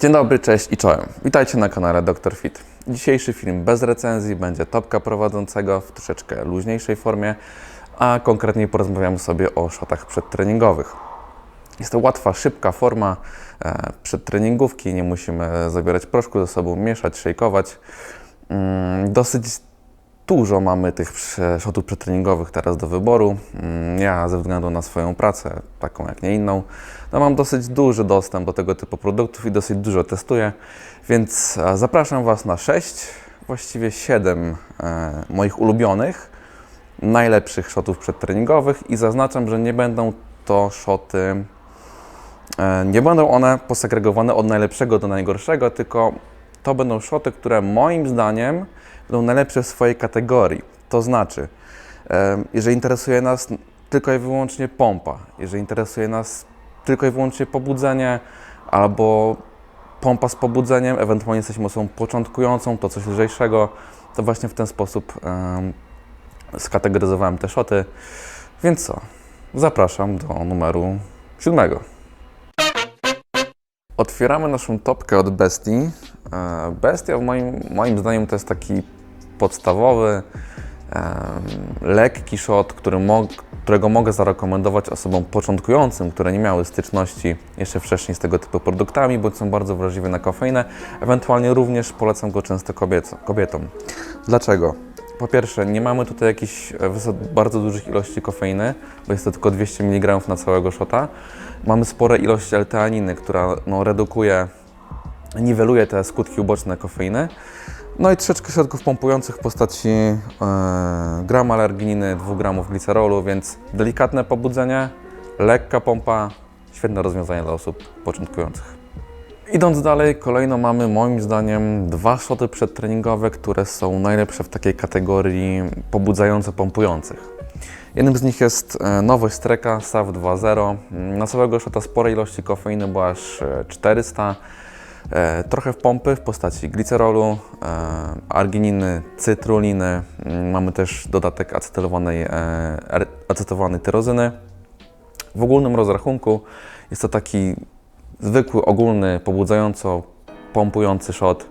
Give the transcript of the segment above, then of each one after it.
Dzień dobry, cześć i czołem. Witajcie na kanale Dr. Fit. Dzisiejszy film bez recenzji będzie topka prowadzącego w troszeczkę luźniejszej formie, a konkretniej porozmawiamy sobie o szatach przedtreningowych. Jest to łatwa, szybka forma e, przedtreningówki, nie musimy zabierać proszku ze sobą, mieszać, szejkować. Mm, dosyć dużo mamy tych prze- shotów przedtreningowych teraz do wyboru. Mm, Ja ze względu na swoją pracę, taką jak nie inną, no mam dosyć duży dostęp do tego typu produktów i dosyć dużo testuję, więc e, zapraszam Was na 6, właściwie 7 e, moich ulubionych, najlepszych shotów przedtreningowych i zaznaczam, że nie będą to shoty, e, nie będą one posegregowane od najlepszego do najgorszego, tylko to będą shoty, które moim zdaniem będą najlepsze w swojej kategorii. To znaczy, jeżeli interesuje nas tylko i wyłącznie pompa, jeżeli interesuje nas tylko i wyłącznie pobudzenie albo pompa z pobudzeniem, ewentualnie jesteśmy osobą początkującą, to coś lżejszego, to właśnie w ten sposób em, skategoryzowałem te szoty. Więc co? Zapraszam do numeru siódmego. Otwieramy naszą topkę od Bestii. E, Bestia w moim, moim zdaniem to jest taki podstawowy, lekki shot, który mo- którego mogę zarekomendować osobom początkującym, które nie miały styczności jeszcze wcześniej z tego typu produktami, bądź są bardzo wrażliwe na kofeinę. Ewentualnie również polecam go często kobiet- kobietom. Dlaczego? Po pierwsze, nie mamy tutaj jakichś e, bardzo dużych ilości kofeiny, bo jest to tylko 200 mg na całego shota. Mamy spore ilości L-teaniny, która no, redukuje, niweluje te skutki uboczne kofeiny. No i troszeczkę środków pompujących w postaci e, grama alergininy, 2 gramów glicerolu, więc delikatne pobudzenie, lekka pompa, świetne rozwiązanie dla osób początkujących. Idąc dalej, kolejno mamy moim zdaniem dwa szoty przedtreningowe, które są najlepsze w takiej kategorii pobudzająco-pompujących. Jednym z nich jest e, nowość Streka SAF 2.0. Na całego szota spore ilości kofeiny, bo aż e, 400. E, trochę w pompy w postaci glicerolu, e, argininy, cytruliny. Mm, Mamy też dodatek acetylowanej, e, ar- acetowanej tyrozyny. W ogólnym rozrachunku jest to taki zwykły, ogólny, pobudzająco pompujący shot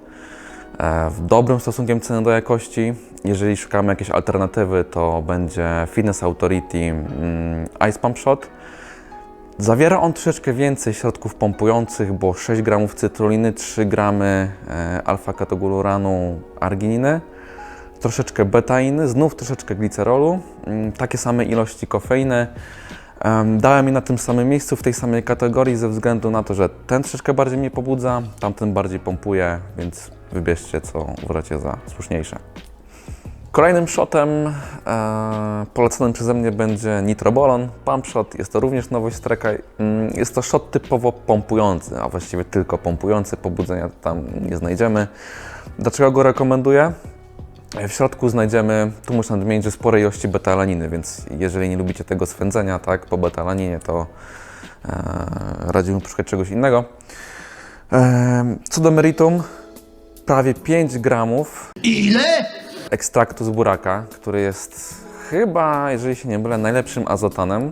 e, w dobrym stosunkiem ceny do jakości. Jeżeli szukamy jakiejś alternatywy, to będzie Fitness Authority mm, Ice Pump Shot. Zawiera on troszeczkę więcej środków pompujących, bo 6 gramów cytruliny, 3 gramy e, alfa-katoguluranu argininy, troszeczkę betainy, znów troszeczkę glicerolu, mm, takie same ilości kofeiny. Em, Dałem je na tym samym miejscu, w tej samej kategorii, ze względu na to, że ten troszeczkę bardziej mnie pobudza, tamten bardziej pompuje, więc wybierzcie, co uważacie za słuszniejsze. Kolejnym shotem e, poleconym przeze mnie będzie Nitrobolon Pump Shot. Jest to również nowość Streka. Mm, Jest to shot typowo pompujący, a właściwie tylko pompujący. Pobudzenia tam nie znajdziemy. Dlaczego go rekomenduję? E, W środku znajdziemy, tu muszę nadmienić, że spore ilości beta-alaniny, więc jeżeli nie lubicie tego swędzenia, tak, po beta-alaninie, to e, radzimy poszukać czegoś innego. E, co do meritum, prawie 5 gramów ekstraktu z buraka, który jest chyba, jeżeli się nie mylę, najlepszym azotanem,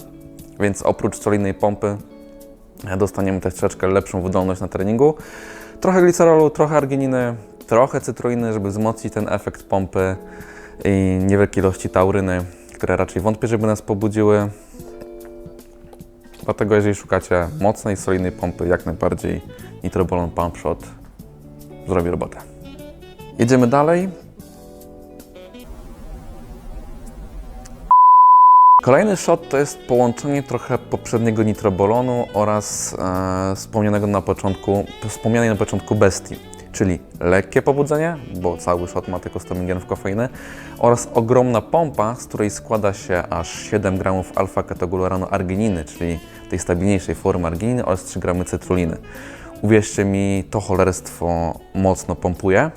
więc oprócz solidnej pompy e, dostaniemy też troszeczkę lepszą wydolność na treningu. Trochę glicerolu, trochę argininy, trochę cytruiny, żeby wzmocnić ten efekt pompy i niewielkie ilości tauryny, które raczej wątpię, żeby nas pobudziły. Dlatego jeżeli szukacie mocnej, solidnej pompy, jak najbardziej Nitrobolon Pump Shot zrobi robotę. Jedziemy dalej. Kolejny shot to jest połączenie trochę poprzedniego nitrobolonu oraz e, wspomnianego na początku, wspomnianej na początku bestii, czyli lekkie pobudzenie, bo cały shot ma tylko 100 mg kofeiny oraz ogromna pompa, z której składa się aż 7 gramów alfa-katoguluranu argininy, czyli tej stabilniejszej formy argininy oraz 3 gramy cytruliny. Uwierzcie mi, to cholerstwo mocno pompuje.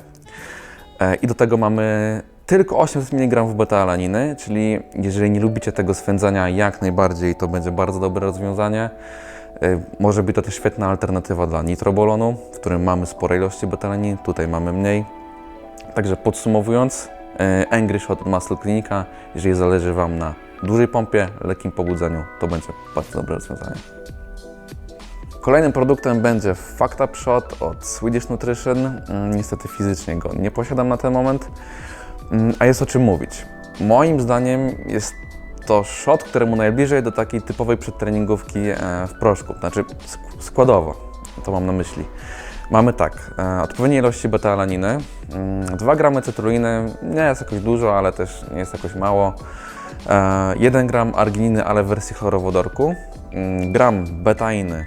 E, I do tego mamy tylko 800 mg beta-alaniny, czyli jeżeli nie lubicie tego swędzania, jak najbardziej to będzie bardzo dobre rozwiązanie. E, Może być to też świetna alternatywa dla nitrobolonu, w którym mamy spore ilości beta-alaniny, tutaj mamy mniej. Także podsumowując, e, Angry Shot od Muscle Clinica, jeżeli zależy Wam na dużej pompie, lekkim pobudzeniu, to będzie bardzo dobre rozwiązanie. Kolejnym produktem będzie Fact Up Shot od Swedish Nutrition. Mm, Niestety fizycznie go nie posiadam na ten moment, Mm, a jest o czym mówić. Moim zdaniem jest to shot, któremu najbliżej do takiej typowej przedtreningówki e, w proszku, znaczy sk- składowo, to mam na myśli. Mamy tak, e, odpowiednie ilości beta-alaniny, mm, 2 gramy cytruliny, nie jest jakoś dużo, ale też nie jest jakoś mało. E, 1 gram argininy, ale w wersji chlorowodorku, mm, gram betainy,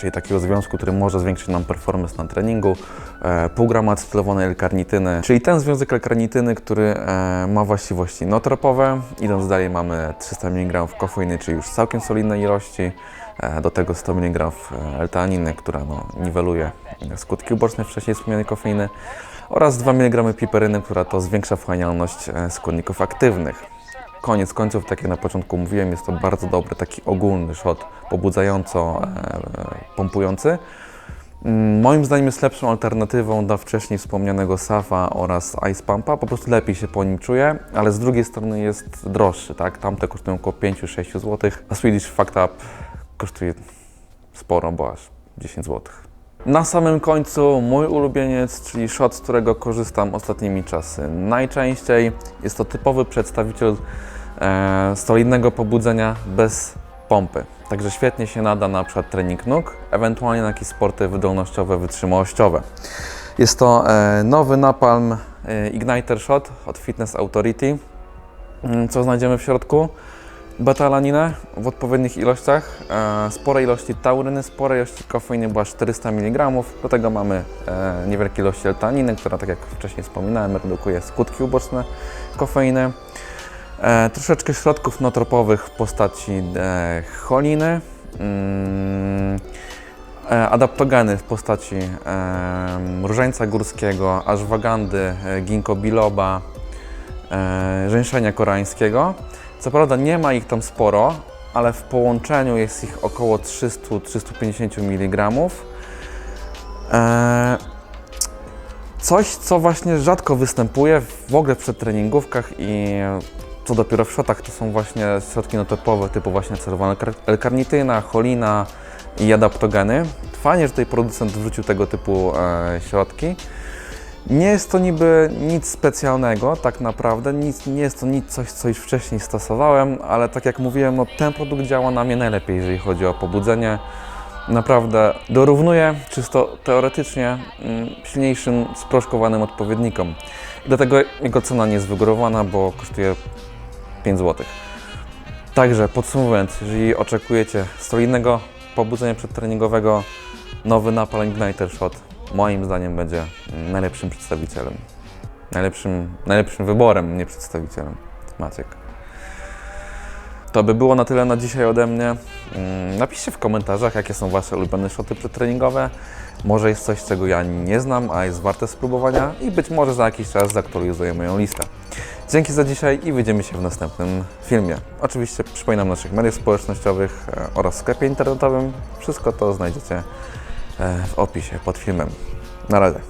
czyli takiego związku, który może zwiększyć nam performance na treningu, e, pół grama acetylowanej L-karnityny, czyli ten związek L-karnityny, który e, ma właściwości nootropowe. Idąc dalej mamy 300 mg kofeiny, czyli już całkiem solidnej ilości, e, do tego 100 mg L-teaniny, która no, niweluje skutki uboczne wcześniej wspomnianej kofeiny oraz 2 mg piperyny, która to zwiększa wchłanialność składników aktywnych. Koniec końców, tak jak na początku mówiłem, jest to bardzo dobry, taki ogólny shot, pobudzająco e, pompujący. Mm, Moim zdaniem jest lepszą alternatywą dla wcześniej wspomnianego Safa oraz Ice Pumpa. Po prostu lepiej się po nim czuję, ale z drugiej strony jest droższy, tak? Tamte kosztują około 5-6 zł, a Swedish Fact Up kosztuje sporo, bo aż 10 zł. Na samym końcu mój ulubieniec, czyli shot, z którego korzystam ostatnimi czasy najczęściej. Jest to typowy przedstawiciel e, solidnego pobudzenia bez pompy. Także świetnie się nada na przykład trening nóg, ewentualnie na jakieś sporty wydolnościowe, wytrzymałościowe. Jest to e, nowy napalm e, Igniter Shot od Fitness Authority. Mm, Co znajdziemy w środku? Betalaninę w odpowiednich ilościach, e, spore ilości tauryny, spore ilości kofeiny, aż 400 mg. Do tego mamy e, niewielkie ilości L-taniny, która, tak jak wcześniej wspominałem, redukuje skutki uboczne kofeiny. E, troszeczkę środków nootropowych w postaci choliny, mm, adaptogeny w postaci różańca górskiego, ashwagandy, e, ginkgo biloba, żeńszenia koreańskiego. Co prawda nie ma ich tam sporo, ale w połączeniu jest ich około 300-350 mg. E, coś, co właśnie rzadko występuje w ogóle w przedtreningówkach i co dopiero w shotach to są właśnie środki nootropowe typu właśnie celowana L-karnityna, cholina i adaptogeny. Fajnie, że tutaj producent wrzucił tego typu e, środki. Nie jest to niby nic specjalnego, tak naprawdę, nic, nie jest to nic coś, co już wcześniej stosowałem, ale tak jak mówiłem, no, ten produkt działa na mnie najlepiej, jeżeli chodzi o pobudzenie. Naprawdę dorównuje czysto teoretycznie mm, silniejszym sproszkowanym odpowiednikom. Dlatego jego cena nie jest wygórowana, bo kosztuje 5 zł. Także podsumowując, jeżeli oczekujecie solidnego pobudzenia przedtreningowego, nowy Napal Igniter Shot moim zdaniem będzie najlepszym przedstawicielem. Najlepszym, najlepszym wyborem, nie przedstawicielem. Maciek. To by było na tyle na dzisiaj ode mnie. Mm, Napiszcie w komentarzach, jakie są Wasze ulubione shoty przedtreningowe. Może jest coś, czego ja nie znam, a jest warte spróbowania i być może za jakiś czas zaktualizuję moją listę. Dzięki za dzisiaj i widzimy się w następnym filmie. Oczywiście przypominam naszych mediach społecznościowych e, oraz sklepie internetowym. Wszystko to znajdziecie w opisie pod filmem. Na razie.